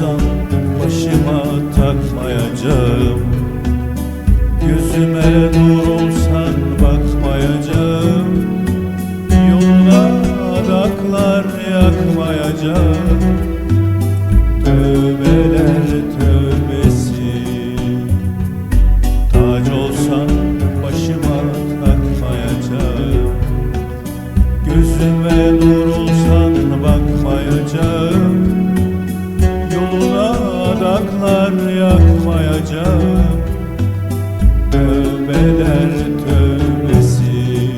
olsam başıma takmayacağım. Gözüme nur olsan bakmayacağım. Yolda adaklar yakmayacağım. Tövbeler tövbesi. Tac olsan başıma takmayacağım. Gözüme nur adaklar yakmayacağım Tövbeler tövbesi.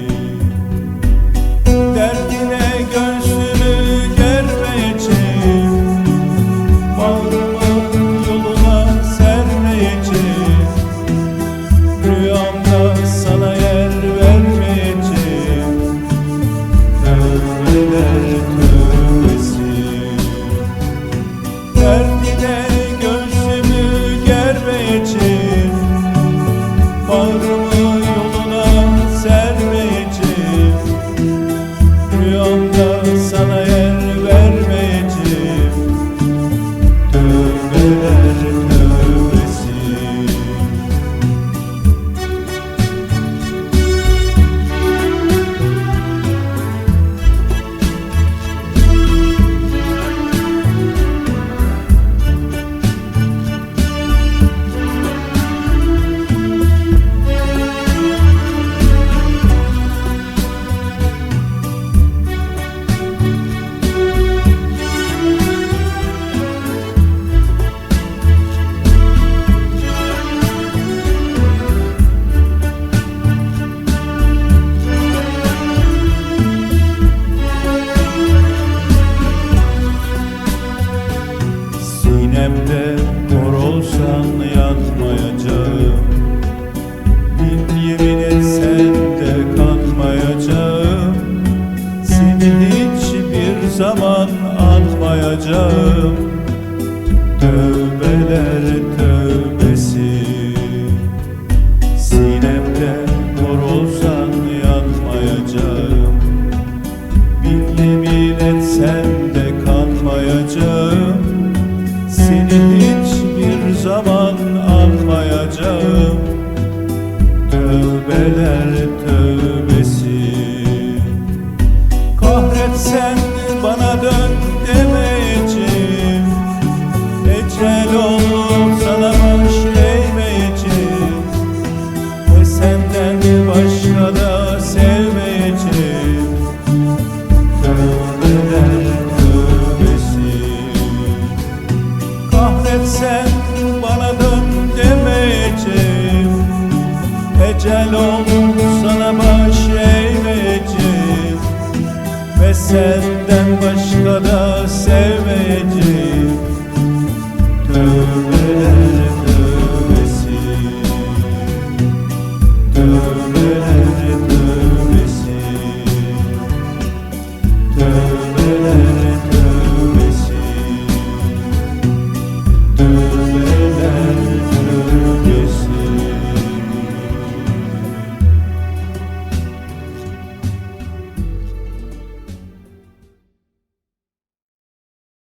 Derdine göğsümü germeyeceğim Bağrımı yoluna sermeyeceğim Rüyamda sana yer vermeyeceğim Tövbeler tövbesi Bağrımı yanmayacağım Bin yemin etsen de kanmayacağım Seni hiçbir zaman anmayacağım. Tövbeler tövbesi. Sinemde olsan yanmayacağım. Bin yemin etsen de kanmayacağım tövbesi. Kahretsen bana dön demeyeceğim. Ecel olur sana baş eğmeyeceğim. Ve senden başka da sevmeyeceğim. Tövbeler tövbesi. Kahretsen bana dön demeyeceğim. Ecel olur Ve senden başka da sevmeyeceğim. Tövbeler